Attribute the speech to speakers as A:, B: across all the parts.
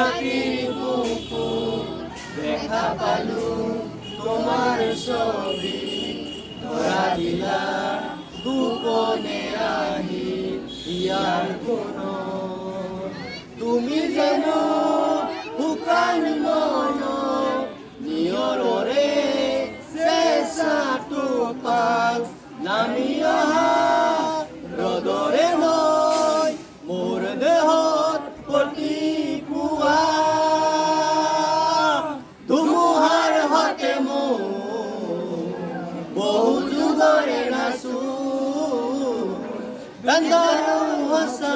A: রাতির বুকুর দেখা পালু তোমার ছবি। ধরা দিলা গোপনে আহি ইয়ার কোন। তুমি যেন বহু যুগৰে নাচো গান্ধাৰো সঁচা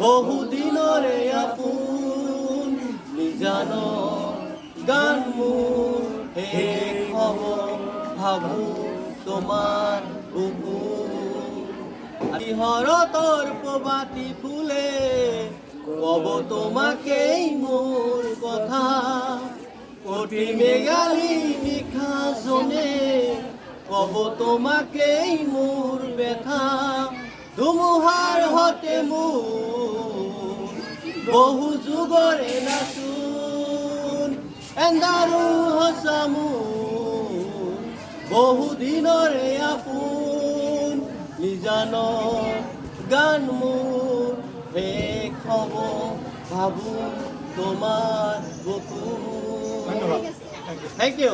A: বহু দিনৰে আপোন নিজান গান শেষ হ'ব ভাবো তোমাৰ বুকু হৰতৰ প্ৰবাতি ফুলে, কব তোমাকেই মোৰ কথা। অতি মেঘালী নিশা জনে কব তোমাকেই মোৰ ব্যথা। ধুমুহাৰ হতে মোৰ বহু যুগৰে নাচোন এন্দাৰো সঁচা মোৰ বহু দিনৰে আপোন নিজান গান মোৰ শেষ হ'ব ভাবো তোমার থ্যাংক
B: ধন্যবাদ।
A: Thank you